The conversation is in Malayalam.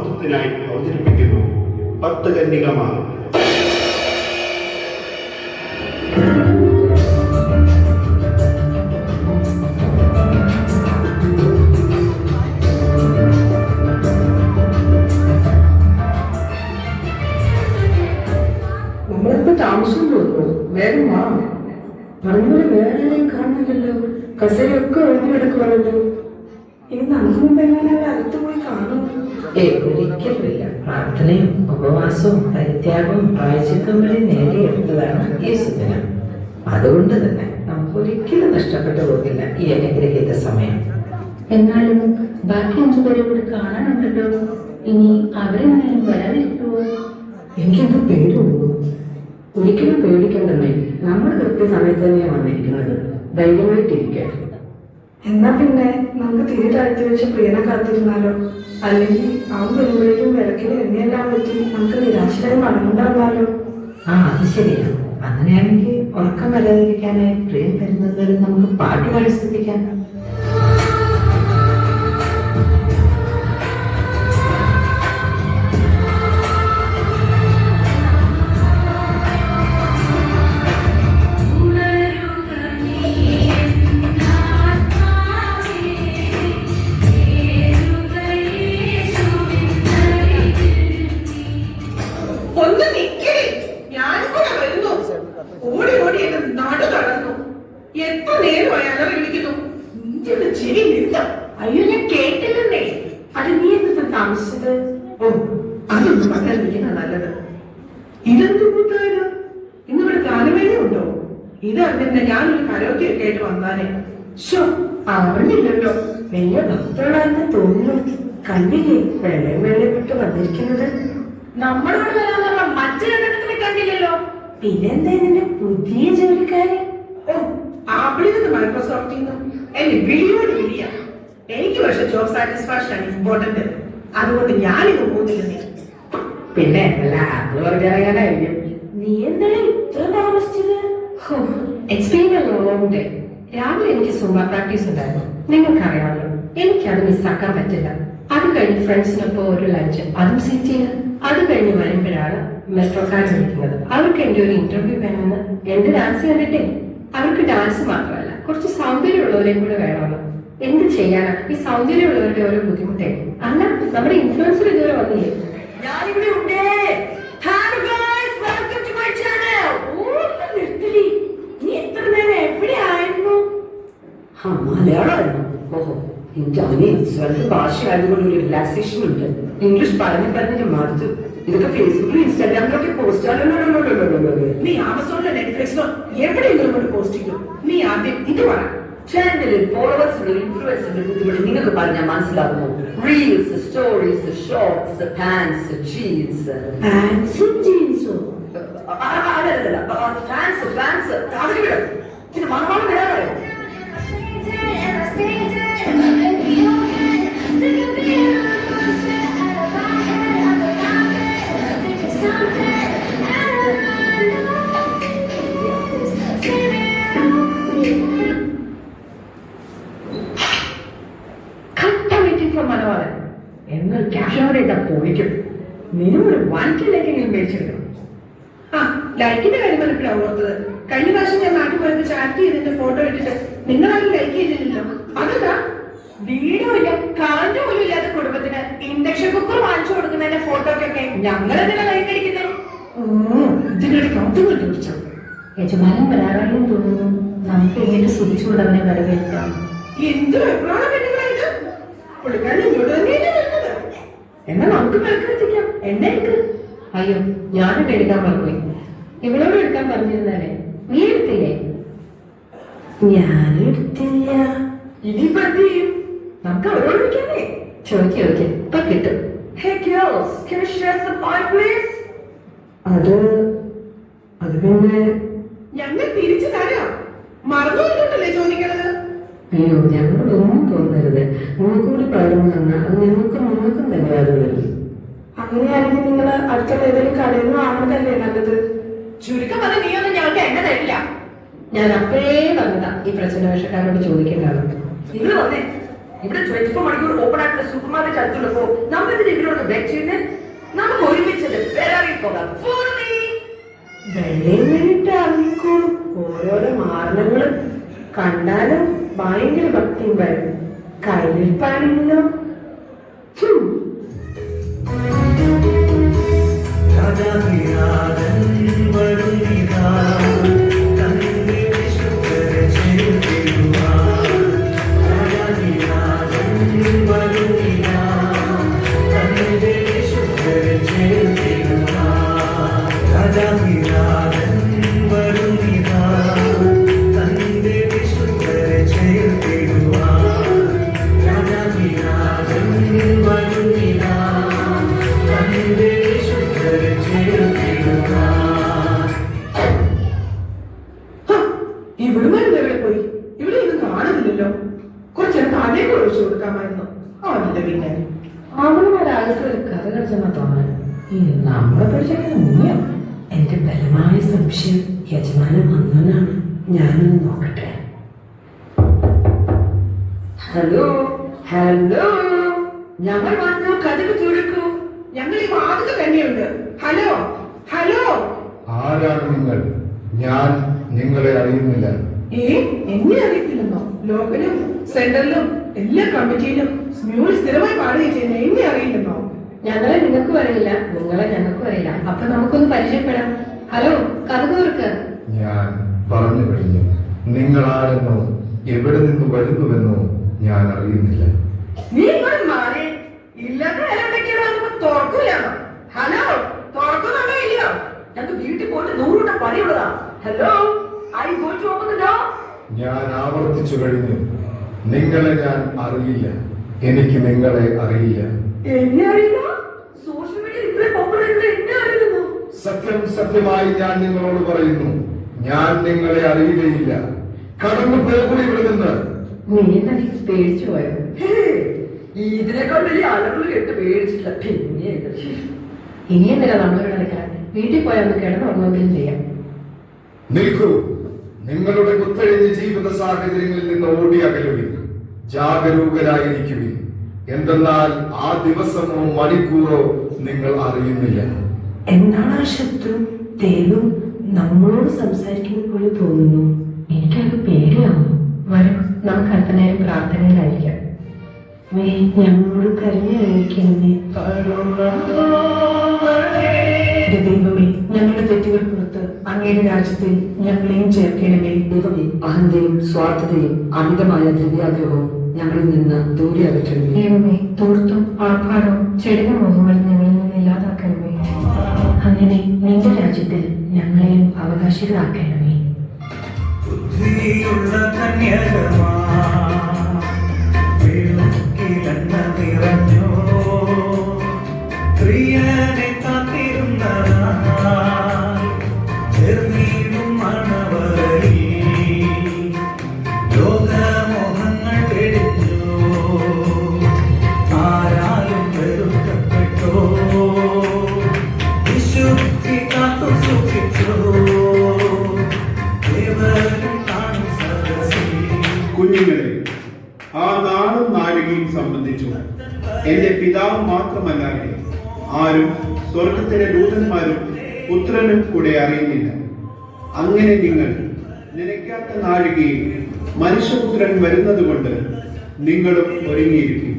മഹത്വത്തിനായി അവതരിപ്പിക്കുന്നു പത്ത് കന്യകമാർ നമ്മളിപ്പോ താമസം തോന്നുന്നു വേഗം വാ. പറഞ്ഞപോലെ വേറെ കാണുന്നില്ലല്ലോ. കസേരയൊക്കെ ഒഴിഞ്ഞു കിടക്കുവാണല്ലോ. ഇനി നമുക്ക് മുമ്പ് എങ്ങനെ അകത്ത് പോയി കാണും ഏ ഒരിക്കലുമില്ല പ്രാർത്ഥനയും ഉപവാസവും പരിത്യാഗവും പ്രായച്ചിത്വം വഴി നേടിയെടുത്തതാണ് ഈ സുദിനം അതുകൊണ്ട് തന്നെ നമുക്ക് ഒരിക്കലും നഷ്ടപ്പെട്ടു പോകില്ല ഈ അനുഗ്രഹീത സമയം. എന്നാലും ബാക്കി അഞ്ചു പേരെ കൂടി കാണാനുണ്ടല്ലോ. ഇനി അവരെങ്ങനെയും വരാതിരിക്കുമോ എനിക്കെന്തോ പേടി തോന്നുന്നു ഒരിക്കലും പേടിക്കണ്ടെന്നേ നമ്മൾ കൃത്യസമയത്ത് തന്നെയാണ് വന്നിരിക്കുന്നത്. ധൈര്യമായിട്ടിരിക്കുക. എന്നാ പിന്നെ നമുക്ക് തിരി താഴ്ത്തി വെച്ച് പ്രിയനെ കാത്തിരുന്നാലോ? അല്ലെങ്കിൽ അവൻ വരുമ്പോഴേക്കും വിളക്കിൽ എണ്ണയെല്ലാം പറ്റി നമുക്ക് നിരാശരായി മടങ്ങുണ്ടാകാലോ ആ അത് ശരിയാണ് അങ്ങനെയാണെങ്കിൽ ഉറക്കം വരാതിരിക്കാനായി പ്രിയം വരുന്നത് വരെ നമുക്ക് പാട്ട് പാടി എന്താ ഓ അതൊന്നും പറയാതിരിക്കുന്ന നല്ലത്. ഇതെന്ത് കൂട്ടുകാര് ഇന്നിവിടെ ഗാനമേള ഉണ്ടോ ഇതറിഞ്ഞ ഞാനൊരു കരോക്കെ ഒക്കെ ആയിട്ട് വന്നാനെ ഷോ അറിഞ്ഞില്ലല്ലോ വലിയ ഭക്തനാണെന്ന് തോന്നുന്നു. കണ്ടില്ലേ? വെള്ളം വെള്ളപ്പെട്ട് വന്നിരിക്കുന്നത്. നമ്മളോട് വരാന്നുള്ള കണ്ടത്തിനെ കണ്ടില്ലല്ലോ. പിന്നെന്താ ഇതിന്റെ പുതിയ ജോലിക്കാര്? ഓ അവിടെ നിന്ന് മൈക്രോസോഫ്റ്റിൽ നിന്നും എന്റെ വിളിയോട് വിളിയ എനിക്ക് പക്ഷെ ജോബ് സാറ്റിസ്ഫാക്ഷൻ ആണ് ഇമ്പോർട്ടന്റ് അതുകൊണ്ട് ഞാനിത് പോകുന്നില്ല പിന്നെ വല്ല ആപ്പിൾ പറഞ്ഞറിയാനായിരിക്കും നീ എന്താണ് ഇത്ര താമസിച്ചത്? It's been a long day രാവിലെ എനിക്ക് സുംബ പ്രാക്ടീസ് ഉണ്ടായിരുന്നു. നിങ്ങൾക്കറിയാമല്ലോ എനിക്കത് മിസ്സാക്കാൻ പറ്റില്ല. അത് കഴിഞ്ഞ് ഫ്രണ്ട്സിനൊപ്പം ഒരു ലഞ്ച് അതും സെറ്റ് ചെയ്ത്. അത് കഴിഞ്ഞ് വരുമ്പോഴാണ് മെട്രോക്കാർ വിളിക്കുന്നത് അവർക്ക് എന്റെ ഒരു ഇന്റർവ്യൂ വേണമെന്ന്. എന്റെ ഡാൻസ് കണ്ടിട്ടേ. അവർക്ക് ഡാൻസ് മാത്രമല്ല കുറച്ച് സൗന്ദര്യമുള്ളവരെയും കൂടെ വേണമല്ലോ. എന്ത് ചെയ്യാനാണ് ഈ സൗന്ദര്യമുള്ളവരുടെ ഓരോ ബുദ്ധിമുട്ടേ അല്ല നമ്മുടെ ഇൻഫ്ലുവൻസർ ഇതുവരെ വന്നില്ലേ? ഞാനിവിടെ ഉണ്ട്. മലയാളമായിരുന്നു. ഓഹോ എനിക്ക് അവനെ സ്വന്തം ഭാഷയായതുകൊണ്ട് ഒരു റിലാക്സേഷൻ ഉണ്ട്. ഇംഗ്ലീഷ് പറഞ്ഞു പറഞ്ഞിട്ട് മടുത്തു. ഇതൊക്കെ ഫേസ്ബുക്കിലും ഇൻസ്റ്റാഗ്രാമിലൊക്കെ പോസ്റ്റ് നീ ആമസോണിലോ നെറ്റ്ഫ്ലിക്സിലോ എവിടെയെങ്കിലും കൊണ്ട് പോസ്റ്റ് ചെയ്യും നീ ആദ്യം ഇത് പറ ചാനലിൽ ഫോളോവേഴ്സിന്റെ ഇൻഫ്ലുവൻസിന്റെ ബുദ്ധിമുട്ട്. നിങ്ങൾക്ക് പറഞ്ഞാൽ മനസ്സിലാകുമോ? Reels stories shorts pants jeans പാൻസും ജീൻസും ഫാൻസ് ഫാൻസ് അതിന് വിടും പിന്നെ മണമാണ് വരാറോ വെയിറ്റിംഗ് ഫോർ മലബാറൻ എന്ന് ക്യാഷ് ഓവർ ചെയ്താൽ പൊളിക്കും ഒരു വൺ മേടിച്ചെടുക്കണം. ആ ലൈക്കിന്റെ കാര്യം മനസ്സിലാ ഓർത്തത്? കഴിഞ്ഞ പ്രാവശ്യം ഞാൻ നാട്ടിൽ പോയപ്പോൾ ചാറ്റ് ചെയ്തിട്ട് ഫോട്ടോ ഇട്ടിട്ട് നിങ്ങളാരും ലൈക്ക് ചെയ്തില്ലല്ലോ. അതെന്താ? വീടും ഇല്ല കറണ്ട് പോലും ഇല്ലാത്ത കുടുംബത്തിന് ഇൻഡക്ഷൻ കുക്കർ വാങ്ങിച്ചു കൊടുക്കുന്നതിന്റെ ഫോട്ടോക്കൊക്കെ ഞങ്ങൾ എന്തിനാ ലൈക്ക് അടിക്കുന്നത് ഇതിനിടയ്ക്ക് അതുങ്ങൾ ചോദിച്ചോ യജമാനൻ വരാറായും തോന്നുന്നു. നമുക്ക് എങ്ങനെ സുഖിച്ചുകൊണ്ട് അവനെ വരവേൽക്കാം. എന്ത് എപ്പോഴാണ് എന്നാ നമുക്ക് വിളക്കെത്തിക്കാം എന്നെ എടുക്ക്. അയ്യോ ഞാനും എടുക്കാൻ പറഞ്ഞു ഇവളോട് എടുക്കാൻ പറഞ്ഞിരുന്നാലേ നീ എടുത്തില്ലേ? ഞാനെടുത്തില്ല ഇനിയിപ്പോ എന്ത് നമുക്ക് അവരോട് വിളിക്കാനേ ചോദിക്കാം ഓക്കെ ഇപ്പൊ കിട്ടും. Hey girls, can you share some please? അത് അത് ഞങ്ങൾ തിരിച്ചു അയ്യോ ഞങ്ങളൊന്നും തോന്നരുത്. നിങ്ങൾക്കൂടി പറഞ്ഞു പകർന്നു തന്നാൽ അത് ഞങ്ങൾക്കും നിങ്ങൾക്കും തന്നെ അത് വരും അങ്ങനെയാണെങ്കിൽ നിങ്ങൾ അടുത്തുള്ള ഏതെങ്കിലും കടയിൽ നിന്ന് വാങ്ങുന്നതല്ലേ നല്ലത്? ചുരുക്കം പറഞ്ഞ നീ ഒന്നും ഞങ്ങൾക്ക് എണ്ണ തരില്ല. ഞാൻ അപ്പോഴേ പറഞ്ഞതാ ഈ പ്രശ്ന വേഷക്കാരോട് ചോദിക്കേണ്ടതാണ്. നിങ്ങൾ വന്നേ. ഇവിടെ ട്വന്റി ഫോർ മണിക്കൂർ ഓപ്പൺ ആയിട്ടുള്ള സൂപ്പർ മാർക്കറ്റ് അടുത്തുള്ളപ്പോ നമ്മൾ ഇതിന്റെ ഇവരോട് ബ്രേക്ക് ചെയ്ത് നമുക്ക് ഒരുമിച്ച് വേറെ പോകാം. Follow me. വെള്ളയും വേണ്ടിട്ട് അറിയിക്കോളും ഓരോരോ മാരണങ്ങളും കണ്ടാലും ഭയങ്കര ഭക്തിയുണ്ടായിരുന്നു വരും. കയ്യിലിരിപ്പാണെങ്കിലോ അവന്റെ പിന്നെ? അവളുമാരാൾക്ക് ഒരു കഥ കളിച്ചെന്നാ തോന്നുന്നത് ഈ നമ്മളെ പിടിച്ചെങ്ങനെ മുങ്ങിയോ? എന്റെ ബലമായ സംശയം യജമാനൻ വന്നവനാണ് ഞാനൊന്ന് നോക്കട്ടെ. Hello hello. ഞങ്ങൾ വന്നു കഥകൾ ചുരുക്കൂ ഞങ്ങൾ ഈ വാതിൽ തന്നെയുണ്ട്. Hello hello. ആരാണ് നിങ്ങൾ? ഞാൻ നിങ്ങളെ അറിയുന്നില്ല. ഏ എന്നെ അറിയത്തില്ലെന്നോ? ലോക്കലും സെന്ററിലും എല്ലാ കമ്മിറ്റിയിലും സ്മ്യൂൾ സ്ഥിരമായി പാടുകയും ചെയ്യുന്ന എന്നെ അറിയില്ലെന്നോ ഞങ്ങളെ നിങ്ങൾക്കും അറിയില്ല നിങ്ങളെ ഞങ്ങൾക്കും അറിയില്ല. അപ്പൊ നമുക്കൊന്ന് പരിചയപ്പെടാം. ഹലോ കഥകൂർക്ക് ഞാൻ പറഞ്ഞു കഴിഞ്ഞു. നിങ്ങളാരെന്നോ എവിടെ നിന്ന് വരുന്നുവെന്നോ ഞാൻ അറിയുന്നില്ല. നീ ഇങ്ങോട്ട് മാറി. ഇല്ലാത്ത എന്തൊക്കെയാണ്? തുറക്കൂല. ഹലോ തുറക്കുന്നുണ്ടോ ഇല്ലയോ? ഞങ്ങൾക്ക് വീട്ടിൽ പോയിട്ട് നൂറുകൂട്ടം പണിയുള്ളതാ. ഹലോ ഐ ഞാൻ ആവർത്തിച്ചു കഴിഞ്ഞു. നിങ്ങളെ ഞാൻ അറിയില്ല. എനിക്ക് നിങ്ങളെ അറിയില്ല. സത്യം സത്യമായി ഞാൻ നിങ്ങളോട് പറയുന്നു. ഞാൻ നിങ്ങളെ അറിയുകയില്ല. കടന്നു പോകൂടി ഇവിടെ നിന്ന്? പേടിച്ചു ഇതിനേക്കാൾ വലിയ കേട്ട് പിന്നെ ഇനി എന്തിനാ നമ്മളിവിടെ നിൽക്കാൻ വീട്ടിൽ പോയാൽ ഒന്ന് കിടന്നുറങ്ങുകയും ചെയ്യാം. നിൽക്കൂ. നിങ്ങളുടെ കുത്തഴിഞ്ഞ ജീവിത സാഹചര്യങ്ങളിൽ നിന്ന് ഓടി അകലുവിൻ. ജാഗരൂകരായിരിക്കുവിൻ. എന്തെന്നാൽ ആ ദിവസമോ മണിക്കൂറോ നിങ്ങൾ അറിയുന്നില്ല. എന്താണ് ആ ശത്രു? ദൈവം നമ്മളോട് സംസാരിക്കുന്ന പോലെ തോന്നുന്നു. എനിക്കത് പേടിയാവുന്നു വരും നമുക്ക് അല്പനേരം പ്രാർത്ഥനയിലായിരിക്കാം. ദൈവമേ ഞങ്ങളുടെ തെറ്റുകൾ പുറത്ത് അങ്ങയുടെ രാജ്യത്തിൽ ഞങ്ങളെയും ചേർക്കണമേ. ദൈവമേ അഹന്തയും സ്വാർത്ഥതയും അമിതമായ ദ്രവ്യാഗ്രഹവും ഞങ്ങളിൽ നിന്ന് ദൂരെ അകറ്റണമേ. ദൈവമേ തോർത്തും ആർഭാടവും ചെടിക മോഹങ്ങൾ ഞങ്ങളിൽ നിന്ന് ഇല്ലാതാക്കണമേ. അങ്ങനെ നിന്റെ രാജ്യത്തിൽ ഞങ്ങളെയും അവകാശികളാക്കണമേ. ബുദ്ധിയുള്ള കന്യകമാ എന്റെ പിതാവ് മാത്രമല്ലാതെ ആരും സ്വർഗത്തിലെ ദൂതന്മാരും പുത്രനും കൂടെ അറിയുന്നില്ല. അങ്ങനെ നിങ്ങൾ നനയ്ക്കാത്ത നാഴികയിൽ മനുഷ്യപുത്രൻ വരുന്നത് കൊണ്ട് നിങ്ങളും ഒരുങ്ങിയിരിക്കും